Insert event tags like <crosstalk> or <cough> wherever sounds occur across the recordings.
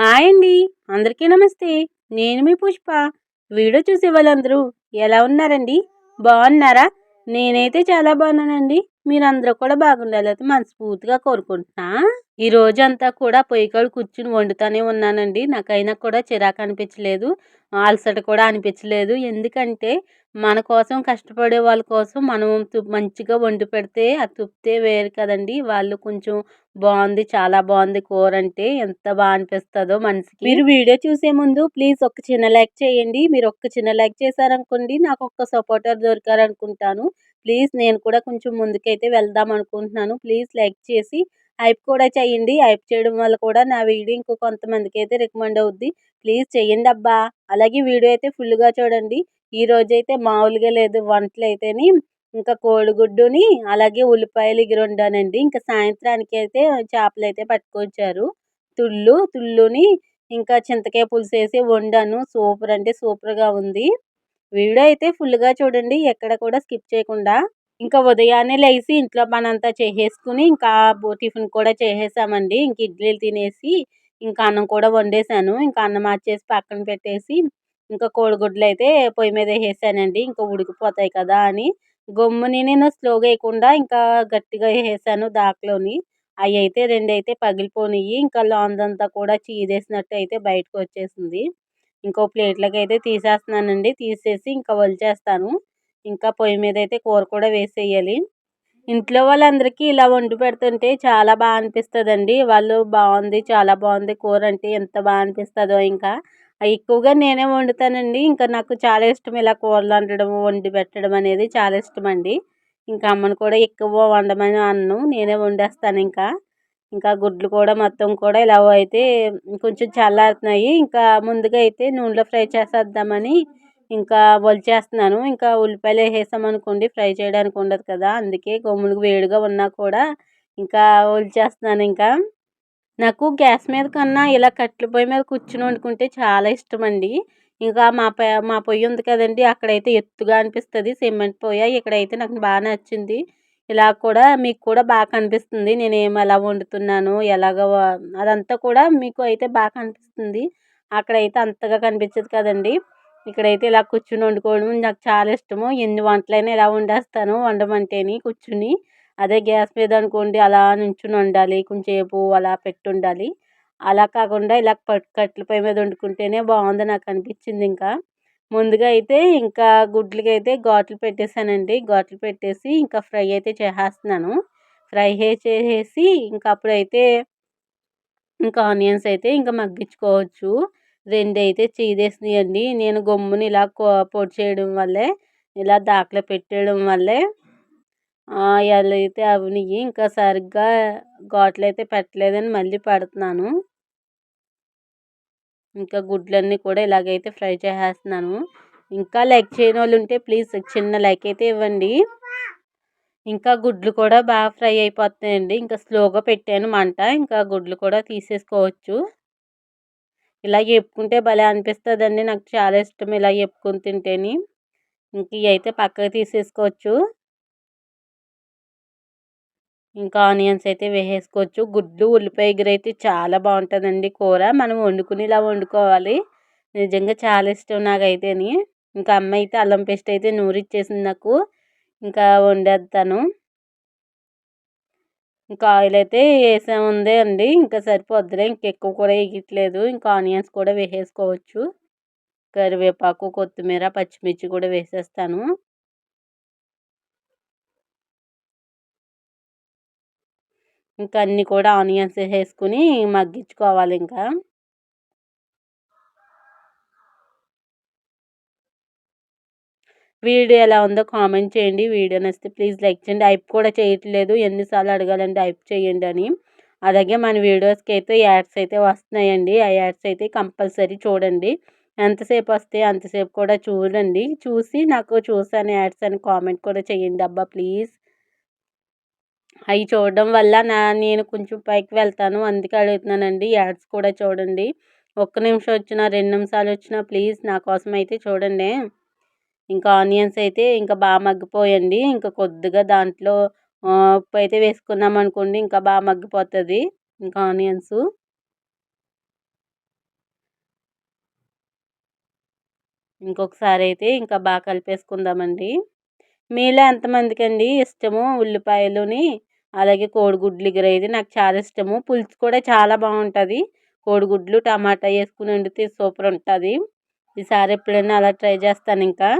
Hi అండి. అందరికీ నమస్తే. నేను మీ పుష్ప. వీడియో చూసే వాళ్ళందరూ ఎలా ఉన్నారండి? బాగున్నారా? నేనైతే చాలా బాగున్నానండి. మీరందరూ కూడా బాగుండాలి మనస్ఫూర్తిగా కోరుకుంటున్నా. ఈ రోజంతా కూడా పొయ్యికాడు కూర్చుని వండుతూనే ఉన్నానండి. నాకైనా కూడా చిరాకు అనిపించలేదు. అలసట కూడా అనిపించలేదు. ఎందుకంటే మన కోసం కష్టపడే వాళ్ళ కోసం మనం మంచిగా వండి పెడితే ఆ తృప్తే వేరు కదండి. వాళ్ళు కొంచెం బాగుంది చాలా బాగుంది కూర అంటే ఎంత బాగా అనిపిస్తుందో మనసుకి. మీరు వీడియో చూసే ముందు ప్లీజ్ ఒక చిన్న లైక్ చేయండి. మీరు ఒక్క చిన్న లైక్ చేశారనుకోండి నాకు ఒక్క సపోర్టర్ దొరికారనుకుంటాను. ప్లీజ్ నేను కూడా కొంచెం ముందుకైతే వెళ్దాం అనుకుంటున్నాను. ప్లీజ్ లైక్ చేసి హైప్ కూడా చేయండి. హైప్ చేయడం వల్ల కూడా నా వీడియో ఇంకో కొంతమందికి అయితే రికమెండ్ అవుద్ది. ప్లీజ్ చేయండి అబ్బా. అలాగే వీడియో అయితే ఫుల్గా చూడండి. ఈ రోజైతే మామూలుగా లేదు వంటలు అయితేని ఇంకా కోడిగుడ్డుని అలాగే ఉల్లిపాయలు ఎగిరి ఇంకా సాయంత్రానికి అయితే చేపలు అయితే పట్టుకొచ్చారు. తుళ్ళు తుళ్ళుని ఇంకా చింతకాయ పులుసు వేసి వండాను. సూపర్ అంటే సూపర్గా ఉంది. వీడియో అయితే ఫుల్గా చూడండి ఎక్కడ కూడా స్కిప్ చేయకుండా. ఇంకా ఉదయాన్నే లేచి ఇంట్లో పనంతా చేసేసుకుని ఇంకా టిఫిన్ కూడా చేసేసామండి. ఇంక ఇడ్లీలు తినేసి ఇంకా అన్నం కూడా వండేసాను. ఇంకా అన్నం మార్చేసి పక్కన పెట్టేసి ఇంకా కోడిగుడ్లు అయితే పొయ్యి మీద వేసేసానండి ఇంకా ఉడికిపోతాయి కదా అని. గమ్ముని నేను స్లోగా వేయకుండా ఇంకా గట్టిగా వేసేసాను దాకలోని. అవి అయితే రెండు అయితే పగిలిపోయినాయి ఇంకా లాందంతా కూడా చీదేసినట్టు అయితే బయటకు వచ్చేసింది. ఇంకో ప్లేట్లోకి అయితే తీసేస్తున్నానండి. తీసేసి ఇంకా వలిచేస్తాను. ఇంకా పొయ్యి మీద అయితే కూర కూడా వేసేయాలి. ఇంట్లో వాళ్ళందరికీ ఇలా వండి పెడుతుంటే చాలా బాగా అనిపిస్తుందండి. వాళ్ళు బాగుంది చాలా బాగుంది కూర అంటే ఎంత బాగా అనిపిస్తుందో ఇంకా. ఎక్కువగా నేనే వండుతానండి. ఇంకా నాకు చాలా ఇష్టం ఇలా కూరలు వండడం వండి పెట్టడం అనేది చాలా ఇష్టం అండి ఇంకా అమ్మను కూడా ఎక్కువ వండమని అన్ను నేనే వండేస్తాను ఇంకా. ఇంకా గుడ్లు కూడా మొత్తం కూడా ఇలా అయితే కొంచెం చల్లారుతున్నాయి. ఇంకా ముందుగా అయితే నూనెలో ఫ్రై చేసేద్దామని ఇంకా వలిచేస్తున్నాను ఇంకా ఉల్లిపాయలు వేసామనుకోండి ఫ్రై చేయడానికి ఉండదు కదా. అందుకే గమ్మునికి వేడిగా ఉన్నా కూడా ఇంకా వలిచేస్తున్నాను ఇంకా. నాకు గ్యాస్ మీద కన్నా ఇలా కట్టెల పొయ్యి మీద కూర్చుని వండుకుంటే చాలా ఇష్టం అండి ఇంకా మా మా పొయ్యి ఉంది కదండి అక్కడైతే ఎత్తుగా అనిపిస్తుంది సిమెంట్ పొయ్యి. ఇక్కడైతే నాకు బాగా నచ్చింది. ఇలా కూడా మీకు కూడా బాగా కనిపిస్తుంది. నేను ఏం ఎలా వండుతున్నాను ఎలాగ అదంతా కూడా మీకు అయితే బాగా కనిపిస్తుంది. అక్కడైతే అంతగా కనిపించదు కదండి. ఇక్కడైతే ఇలా కూర్చుని వండుకోవడం నాకు చాలా ఇష్టము. ఎన్ని వంటలైనా ఇలా వండేస్తాను వండమంటేని కూర్చుని. అదే గ్యాస్ మీద అనుకోండి అలా నుంచుని వండాలి కొంచెంసేపు అలా పెట్టి ఉండాలి. అలా కాకుండా ఇలా కట్టెల పొయ్యి మీద వండుకుంటేనే బాగుంది నాకు అనిపించింది ఇంకా. ముందుగా అయితే ఇంకా గుడ్లకి అయితే ఘాట్లు పెట్టేశానండి. ఘాట్లు పెట్టేసి ఇంకా ఫ్రై అయితే చేసేస్తున్నాను. ఫ్రై చేసేసి ఇంకా అప్పుడైతే ఇంకా ఆనియన్స్ అయితే ఇంకా మగ్గించుకోవచ్చు. రెండు అయితే చీదేసినాయండి. నేను గమ్ముని ఇలా పొడి చేయడం వల్లే ఇలా దాకలో పెట్టేయడం వల్లే ఎలా అయితే అవినాయి ఇంకా సరిగ్గా ఘాట్లు అయితే పెట్టలేదని మళ్ళీ పెడుతున్నాను. ఇంకా గుడ్లన్నీ కూడా ఇలాగైతే ఫ్రై చేసేస్తున్నాను. ఇంకా లైక్ చేయని వాళ్ళు ఉంటే ప్లీజ్ చిన్న లైక్ అయితే ఇవ్వండి. ఇంకా గుడ్లు కూడా బాగా ఫ్రై అయిపోతున్నాయండి. ఇంకా స్లోగా పెట్టాను మంట. ఇంకా గుడ్లు కూడా తీసేసుకోవచ్చు. ఇలా చెప్పుకుంటే భలే అనిపిస్తుందండి. నాకు చాలా ఇష్టం ఇలా చెప్పుకొని తింటేని. ఇంక ఇవి అయితే పక్కకు తీసేసుకోవచ్చు. ఇంకా ఆనియన్స్ అయితే వేసేసుకోవచ్చు. గుడ్లు ఉల్లిపాయ ఎగురు అయితే చాలా బాగుంటుందండి కూర. మనం వండుకుని ఇలా వండుకోవాలి. నిజంగా చాలా ఇష్టం నాకైతేని. ఇంకా అమ్మ అయితే అల్లం పేస్ట్ అయితే నూరిచ్చేసింది నాకు. ఇంకా వండేస్తాను. ఇంకా ఆయిల్ అయితే వేసే ఉంది అండి. ఇంకా సరిపోద్దులే. ఇంకెక్కువ కూడా వేయట్లేదు ఇంకా ఆనియన్స్ కూడా వేసేసుకోవచ్చు. కరివేపాకు కొత్తిమీర పచ్చిమిర్చి కూడా వేసేస్తాను. ఇంకా అన్నీ కూడా ఆనియన్స్ వేసుకుని మగ్గించుకోవాలి ఇంకా. వీడియో ఎలా ఉందో కామెంట్ చేయండి. వీడియో నచ్చితే ప్లీజ్ లైక్ చేయండి. హైప్ కూడా చేయట్లేదు. ఎన్నిసార్లు అడగాలంటే హైప్ చేయండి అని. అలాగే మన వీడియోస్కి అయితే యాడ్స్ అయితే వస్తున్నాయండి. ఆ యాడ్స్ అయితే కంపల్సరీ చూడండి. ఎంతసేపు వస్తే అంతసేపు కూడా చూడండి. చూసి నాకు చూసాను యాడ్స్ అని కామెంట్ కూడా చేయండి అబ్బా ప్లీజ్. అవి చూడడం వల్ల నా నేను కొంచెం పైకి వెళ్తాను. అందుకే అడుగుతున్నానండి యాడ్స్ కూడా చూడండి. ఒక్క నిమిషం వచ్చిన రెండు నిమిషాలు వచ్చినా ప్లీజ్ నా కోసం అయితే చూడండి. ఇంకా ఆనియన్స్ అయితే ఇంకా బాగా మగ్గిపోయండి. ఇంకా కొద్దిగా దాంట్లో ఉప్పు అయితే వేసుకున్నాం అనుకోండి ఇంకా బాగా మగ్గిపోతుంది. ఇంకా ఆనియన్స్. ఇంకొకసారి అయితే ఇంకా బాగా కలిపేసుకుందామండి. మీలో ఎంతమందికి అండి ఇష్టము ఉల్లిపాయలుని? అలాగే కోడిగుడ్లు గ్రేవీ నాకు చాలా ఇష్టము. పులుసు కూడా చాలా బాగుంటుంది. కోడిగుడ్లు టమాటా వేసుకుని వండితే సూపర్ ఉంటుంది. ఈసారి ఎప్పుడైనా అలా ట్రై చేస్తాను ఇంకా.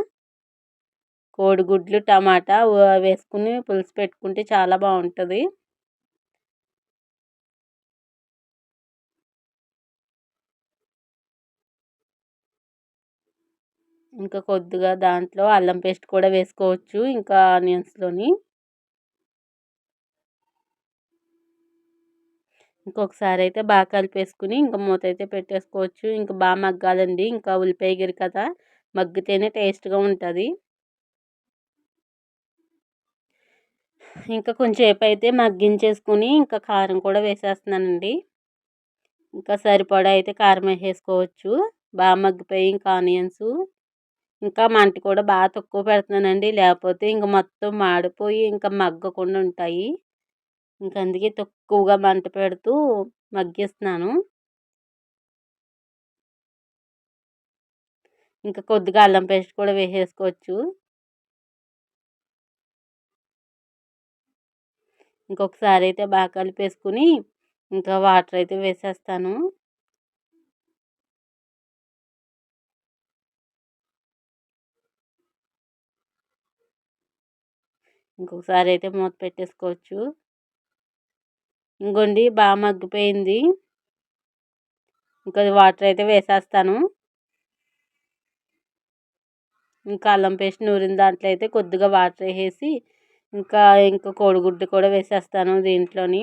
కోడిగుడ్లు టమాటా వేసుకుని పులుసు పెట్టుకుంటే చాలా బాగుంటుంది. ఇంకా కొద్దిగా దాంట్లో అల్లం పేస్ట్ కూడా వేసుకోవచ్చు ఇంకా ఆనియన్స్లోని. ఇంకొకసారి అయితే బాగా కలిపేసుకుని ఇంకా మూత అయితే పెట్టేసుకోవచ్చు. ఇంకా బాగా మగ్గాలండి. ఇంకా ఉల్లిపాయ కదా మగ్గితేనే టేస్ట్గా ఉంటుంది. ఇంకా కొంచెంసేపు అయితే మగ్గించేసుకుని ఇంకా కారం కూడా వేసేస్తున్నానండి. ఇంకా సరిపడా అయితే కారం వేసేసుకోవచ్చు. బాగా మగ్గిపోయి ఇంకా ఆనియన్స్ ఇంకా మంట కూడా బాగా తక్కువ పెడుతున్నానండి. లేకపోతే ఇంక మొత్తం మాడిపోయి ఇంకా మగ్గకుండా ఉంటాయి. ఇంక అందుకే తక్కువగా మంట పెడుతూ మగ్గిస్తున్నాను. ఇంకా కొద్దిగా అల్లం పేస్ట్ కూడా వేసేసుకోవచ్చు. ఇంకొకసారి అయితే బాగా కలిపేసుకుని ఇంకా వాటర్ అయితే వేసేస్తాను. ఇంకొకసారి అయితే మూత పెట్టేసుకోవచ్చు. ఇంకోండి బాగా మగ్గిపోయింది. ఇంకా వాటర్ అయితే వేసేస్తాను. ఇంకా అల్లం పేస్ట్ నూరిన దాంట్లో అయితే కొద్దిగా వాటర్ వేసి ఇంకా ఇంకా కోడిగుడ్డు కూడా వేసేస్తాను దీంట్లోని.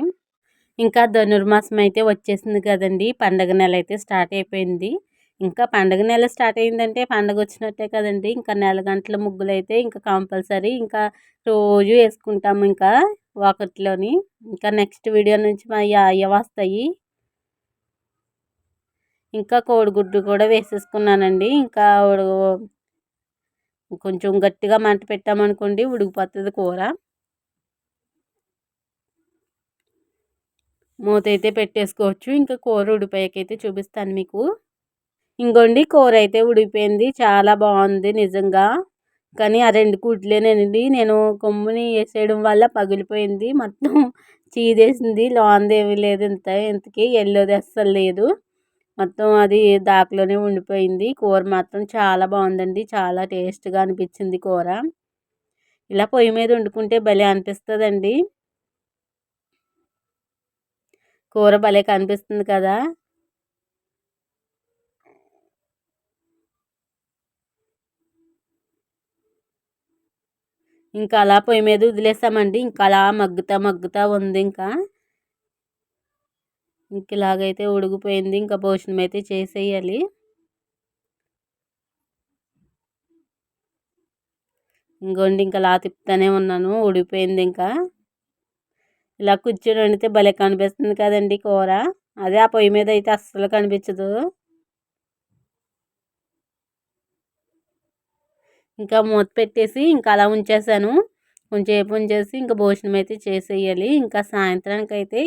ఇంకా ధనుర్మాసం అయితే వచ్చేసింది కదండి పండగ నెల అయితే స్టార్ట్ అయిపోయింది. ఇంకా పండగ నెల స్టార్ట్ అయిందంటే పండగ వచ్చినట్టే కదండి. ఇంకా నెల గంటల ముగ్గులు అయితే ఇంకా కంపల్సరీ ఇంకా రోజు వేసుకుంటాము ఇంకా ఒకటిలోని ఇంకా నెక్స్ట్ వీడియో నుంచి మా అయ్య వస్తాయి. ఇంకా కోడిగుడ్డు కూడా వేసేసుకున్నానండి. ఇంకా కొంచెం గట్టిగా మంట పెట్టామనుకోండి ఉడికిపోతుంది కూర. మూత అయితే పెట్టేసుకోవచ్చు. ఇంకా కూర ఉడిపోయాకైతే చూపిస్తాను మీకు. ఇంకోండి కూర అయితే ఉడిపోయింది చాలా బాగుంది నిజంగా. కానీ ఆ రెండు కుట్లేనండి నేను కొమ్ముని వేసేయడం వల్ల పగిలిపోయింది. మొత్తం చీదేసింది. ఏమీ లేదు ఇంత. ఇంతకి ఎల్లోది అస్సలు లేదు. మొత్తం అది దాకలోనే ఉండిపోయింది. కూర మాత్రం చాలా బాగుందండి. చాలా టేస్ట్గా అనిపించింది కూర. ఇలా పొయ్యి మీద వండుకుంటే భలే అనిపిస్తుందండి. కూర భలే కనిపిస్తుంది కదా. ఇంకా అలా పొయ్యి మీద వదిలేసామండి ఇంకా అలా మగ్గుతా మగ్గుతా ఉంది ఇంకా. ఇంక ఇలాగైతే ఉడిగిపోయింది ఇంకా భోజనం అయితే చేసేయాలి. ఇంకోండి ఇంకా అలా తిప్పుతూనే ఉన్నాను. ఉడిపోయింది ఇంకా. ఇలా కూర్చొని వండితే భలే కనిపిస్తుంది కదండి కూర. అదే ఆ పొయ్యి మీద అయితే అస్సలు కనిపించదు. ఇంకా మూత పెట్టేసి ఇంకా అలా ఉంచేసాను. కొంచెంసేపు ఉంచేసి ఇంకా భోజనం అయితే చేసేయాలి. ఇంకా సాయంత్రానికి అయితే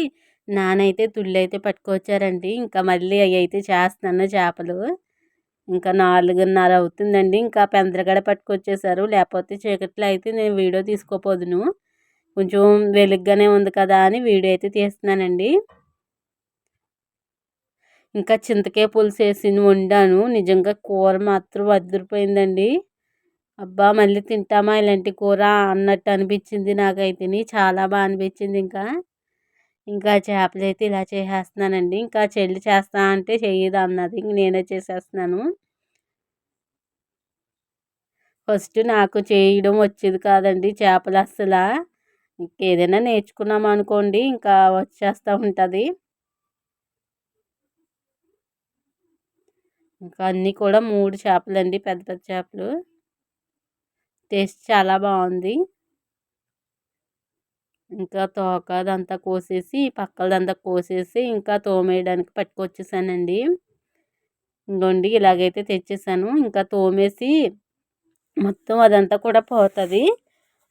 నానైతే తుళ్ళు అయితే పట్టుకొచ్చారండి. ఇంకా మళ్ళీ అవి అయితే చేస్తున్నాను చేపలు. ఇంకా నాలుగున్నర అవుతుందండి. ఇంకా పెందరగడ పట్టుకొచ్చేసారు. లేకపోతే చీకట్లో అయితే నేను వీడియో తీసుకోపోదును. కొంచెం వెలుగ్గానే ఉంది కదా అని వీడియో అయితే తీస్తున్నానండి. ఇంకా చింతకాయ పులుసు వేసి వండాను. నిజంగా కూర మాత్రం వదిలిపోయిందండి అబ్బా! మళ్ళీ తింటామా? ఇలాంటి కూర అన్నట్టు అనిపించింది నాకైతే. చాలా బాగా అనిపించింది ఇంకా. ఇంకా చేపలు అయితే ఇలా చేసేస్తున్నానండి. ఇంకా చెల్లి చేస్తా అంటే చేయదు అన్నది. ఇంక నేనే చేసేస్తున్నాను. ఫస్ట్ నాకు చేయడం వచ్చేది కాదండి చేపలు అస్సలు. ఇంకేదైనా నేర్చుకున్నాం అనుకోండి ఇంకా వచ్చేస్తూ ఉంటుంది. ఇంకా అన్నీ కూడా మూడు చేపలండి. పెద్ద పెద్ద చేపలు. టేస్ట్ చాలా బాగుంది. ఇంకా తోక అదంతా కోసేసి పక్కలదంతా కోసేసి ఇంకా తోమేయడానికి పట్టుకొచ్చేసానండి. ఇంకోండి ఇలాగైతే తెచ్చేసాను. ఇంకా తోమేసి మొత్తం అదంతా కూడా పోతుంది.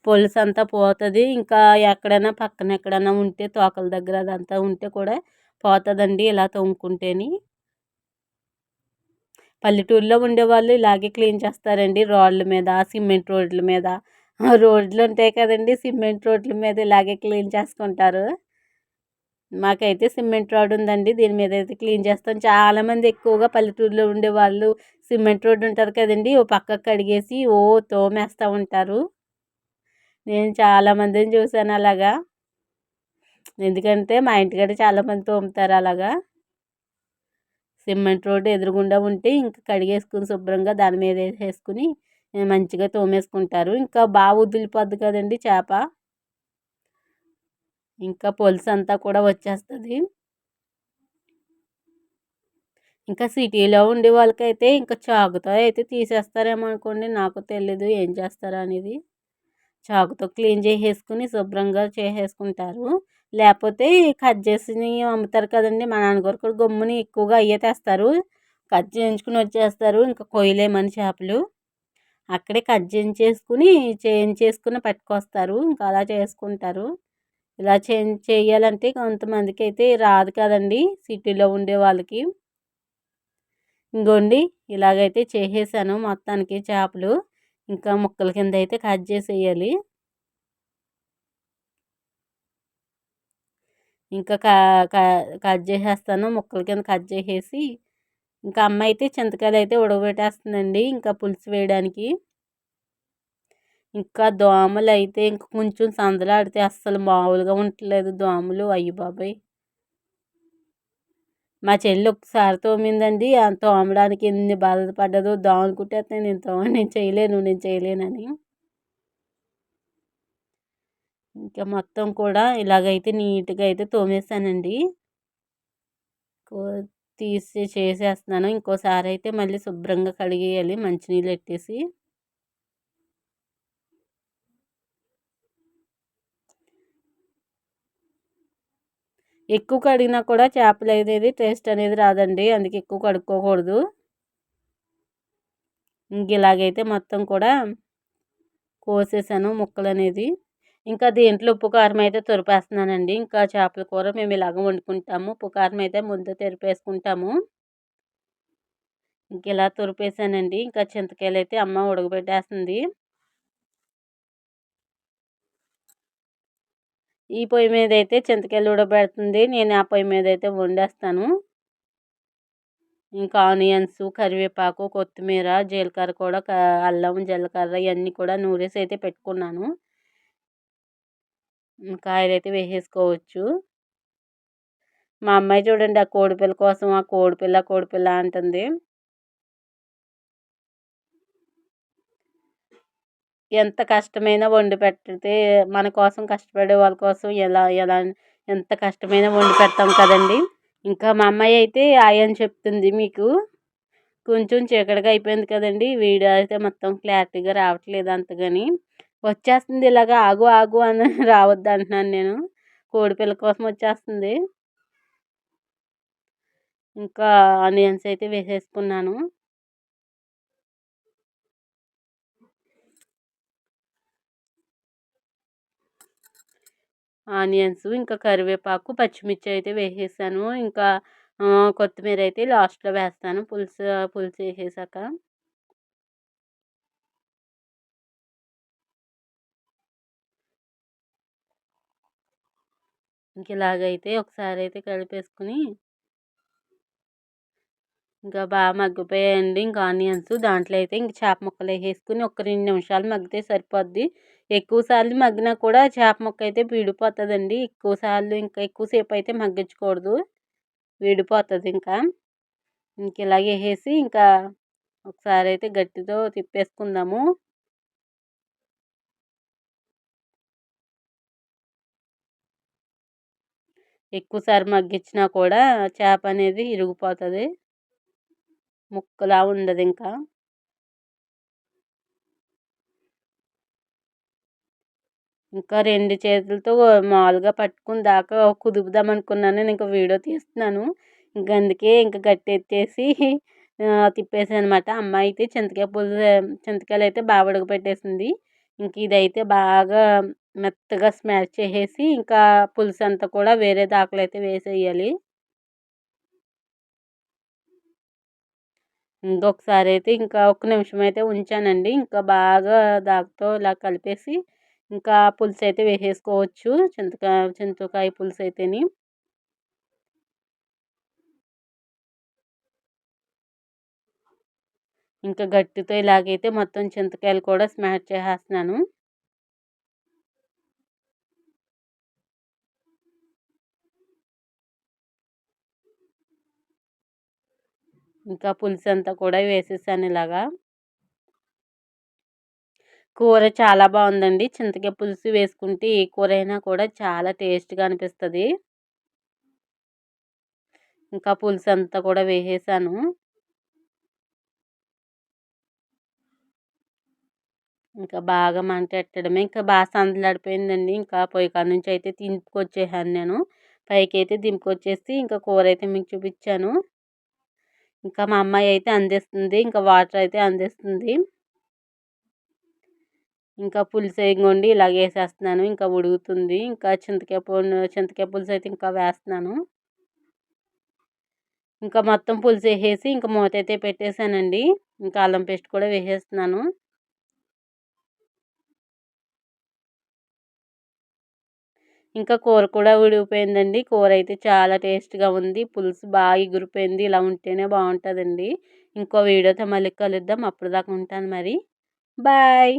పులుసు అంతా పోతుంది. ఇంకా ఎక్కడైనా పక్కన ఎక్కడైనా ఉంటే తోకల దగ్గర అదంతా ఉంటే కూడా పోతుందండి ఇలా తోముకుంటేని. పల్లెటూరులో ఉండేవాళ్ళు ఇలాగే క్లీన్ చేస్తారండి. రాళ్ళ మీద సిమెంట్ రోడ్ల మీద. రోడ్లు ఉంటాయి కదండి. సిమెంట్ రోడ్ల మీద ఇలాగే క్లీన్ చేసుకుంటారు. మాకైతే సిమెంట్ రోడ్ ఉందండి. దీని మీద అయితే క్లీన్ చేస్తాం. చాలామంది ఎక్కువగా పల్లెటూరులో ఉండేవాళ్ళు సిమెంట్ రోడ్ ఉంటుంది కదండి. ఓ పక్కకు కడిగేసి ఓ తోమేస్తూ ఉంటారు. నేను చాలామందిని చూశాను అలాగా. ఎందుకంటే మా ఇంటికాడ చాలామంది తోముతారు అలాగా. సిమెంట్ రోడ్డు ఎదురుగుండా ఉంటే ఇంకా కడిగేసుకుని శుభ్రంగా దాని మీద వేసేసుకుని మంచిగా తోమేసుకుంటారు. ఇంకా బాగా వదిలిపోద్ది కదండి చేప. ఇంకా పులుసు అంతా కూడా వచ్చేస్తుంది. ఇంకా సిటీలో ఉండే వాళ్ళకైతే ఇంకా చాకుతో అయితే తీసేస్తారేమో అనుకోండి నాకు తెలీదు ఏం చేస్తారో అనేది. చాకుతో క్లీన్ చేసేసుకుని శుభ్రంగా చేసేసుకుంటారు. లేకపోతే కట్ చేసి అమ్ముతారు కదండి. మా నాన్నగారు కూడా గమ్ముని ఎక్కువగా అయ్యే తెస్తారు. కట్ చేయించుకుని వచ్చేస్తారు. ఇంకా కొయ్యలేమని చేపలు. అక్కడే కట్ చేయించేసుకుని చేయించేసుకుని పట్టుకొస్తారు. ఇంకా అలా చేసుకుంటారు. ఇలా చే చేయాలంటే కొంతమందికి అయితే రాదు కదండి. సిటీలో ఉండే వాళ్ళకి. ఇంకోండి ఇలాగైతే చేసేసాను మొత్తానికి చేపలు. ఇంకా ముక్కల కింద అయితే కట్ చేసేయాలి. ఇంకా కట్ చేసేస్తాను. ముక్కల కింద కట్ చేసేసి ఇంకా అమ్మ అయితే చింతకాయలు అయితే ఉడకబెట్టేస్తుందండి ఇంకా పులుసు వేయడానికి. ఇంకా దోమలు అయితే ఇంకా కొంచెం సందలాడితే అస్సలు మామూలుగా ఉండట్లేదు దోమలు. అయ్యి బాబాయ్ మా చెల్లి ఒకసారి తోమిందండి. తోమడానికి ఎన్ని బాధపడ్డదో దోమలు కుట్టేస్తే నేను తోమ నేను చేయలేను నేను చేయలేనని. ఇంకా మొత్తం కూడా ఇలాగైతే నీట్గా అయితే తోమేసానండి తీసి చేసేస్తున్నాను. ఇంకోసారి అయితే మళ్ళీ శుభ్రంగా కడిగేయాలి మంచినీళ్ళు పెట్టేసి ఎక్కువ కడిగినా కూడా చేపలు అనేది టేస్ట్ అనేది రాదండి. అందుకే ఎక్కువ కడుక్కోకూడదు ఇంక ఇలాగైతే మొత్తం కూడా కోసేసాను ముక్కలు అనేది ఇంకా దీంట్లో ఉప్పు కారం అయితే తురిపేస్తున్నానండి. ఇంకా చేపల కూర మేము ఇలాగ వండుకుంటాము. ఉప్పు కారం అయితే ముందు తెరిపేసుకుంటాము. ఇంక ఇలా తురిపేసానండి. ఇంకా చింతకాయలు అయితే అమ్మ ఉడకబెట్టేస్తుంది. ఈ పొయ్యి మీద అయితే చింతకాయలు ఊడబెడుతుంది. నేను ఆ పొయ్యి మీద అయితే వండేస్తాను. ఇంకా ఆనియన్స్ కరివేపాకు కొత్తిమీర జీలకర్ర కూడా అల్లం జీలకర్ర ఇవన్నీ కూడా నూరేసి అయితే పెట్టుకున్నాను. కాయలు అయితే వేసేసుకోవచ్చు. మా అమ్మాయి చూడండి ఆ కోడిపిల్ల కోసం ఆ కోడిపిల్ల కోడిపిల్ల అంటుంది. ఎంత కష్టమైనా వండి పెడితే మన కోసం కష్టపడే వాళ్ళ కోసం ఎలా ఎలా ఎంత కష్టమైనా వండి పెడతాం కదండి. ఇంకా మా అమ్మాయి అయితే ఆయని చెప్తుంది మీకు. కొంచెం చీకటిగా అయిపోయింది కదండి. వీడియో అయితే మొత్తం క్లారిటీగా రావట్లేదు అంతగాని. వచ్చేస్తుంది ఇలాగ ఆగు ఆగు అని <laughs> రావద్దు అంటున్నాను నేను. కోడిపిల్ల కోసం వచ్చేస్తుంది. ఇంకా ఆనియన్స్ అయితే వేసేసుకున్నాను. ఆనియన్స్ ఇంకా కరివేపాకు పచ్చిమిర్చి అయితే వేసేసాను. ఇంకా కొత్తిమీర అయితే లాస్ట్లో వేస్తాను. పులుసు పులుసు వేసేసాక. ఇంక ఇలాగైతే ఒకసారి అయితే కలిపేసుకుని ఇంకా బాగా మగ్గిపోయాయండి. ఇంకా ఆనియన్స్ దాంట్లో అయితే ఇంక చేప ముక్కలు వేసేసుకుని ఒక రెండు నిమిషాలు మగ్గితే సరిపోద్ది. ఎక్కువసార్లు మగ్గినా కూడా చేప ముక్క అయితే విడిపోతుందండి. ఎక్కువసార్లు ఇంకా ఎక్కువసేపు అయితే మగ్గించకూడదు. విడిపోతుంది ఇంకా. ఇంక ఇలాగే వేసేసి ఇంకా ఒకసారి అయితే గట్టితో తిప్పేసుకుందాము. ఎక్కువసారి మగ్గించినా కూడా చేప అనేది ఇరిగిపోతుంది. ముక్కలా ఉండదు ఇంకా. ఇంకా రెండు చేతులతో మామూలుగా పట్టుకుని దాకా కుదుపుదాం అనుకున్నాను. ఇంకా వీడియో తీస్తున్నాను. ఇంక అందుకే ఇంకా గట్టి ఎత్తేసి తిప్పేసాను అనమాట అమ్మాయి అయితే చింతకాయ పులుసు చింతకాయలు అయితే బాగా ఉడకపెట్టేసింది ఇంక ఇదైతే బాగా మెత్తగా స్మాష్ చేసేసి ఇంకా పులుసు అంతా కూడా వేరే దాకలు అయితే వేసేయాలి. ఇంకొకసారి అయితే ఇంకా ఒక్క నిమిషం అయితే ఉంచానండి. ఇంకా బాగా దాంతో ఇలా కలిపేసి ఇంకా పులుసు అయితే వేసేసుకోవచ్చు. చింతకాయ చింతకాయ పులుసు అయితేని ఇంకా గట్టితో ఇలాగైతే మొత్తం చింతకాయలు కూడా స్మాష్ చేసేస్తున్నాను. ఇంకా పులుసు అంతా కూడా వేసేసాను ఇలాగా. కూర చాలా బాగుందండి చింతకాయ పులుసు వేసుకుంటే ఏ కూర అయినా కూడా చాలా టేస్ట్గా అనిపిస్తుంది. ఇంకా పులుసు అంతా కూడా వేసేసాను. ఇంకా బాగా మంట ఎట్టడమే ఇంకా బాగా సందలాడిపోయిందండి. ఇంకా పొయ్యి కాడ నుంచి అయితే దింపుకొచ్చేసాను నేను. పైకి అయితే దింపుకొచ్చేసి ఇంకా కూర అయితే మీకు చూపించాను. ఇంకా మా అమ్మాయి అయితే అందిస్తుంది. ఇంకా వాటర్ అయితే అందిస్తుంది. ఇంకా పులుసు వేయకండి ఇలాగ వేసేస్తున్నాను. ఇంకా ఉడుగుతుంది ఇంకా చింతకాయ పులుసు చింతకాయ పులుసు అయితే ఇంకా వేస్తున్నాను. ఇంకా మొత్తం పులుసు వేసేసి ఇంకా మూత అయితే పెట్టేశానండి. ఇంకా అల్లం పేస్ట్ కూడా వేసేస్తున్నాను. ఇంకా కూర కూడా ఉడిగిపోయిందండి కూర అయితే చాలా టేస్ట్గా ఉంది. పులుసు బాగా ఎగిరిపోయింది. ఇలా ఉంటేనే బాగుంటుందండి. ఇంకో వీడియోతో మళ్ళీ కలుద్దాం. అప్పుడు దాకా ఉంటాను మరి. బాయ్!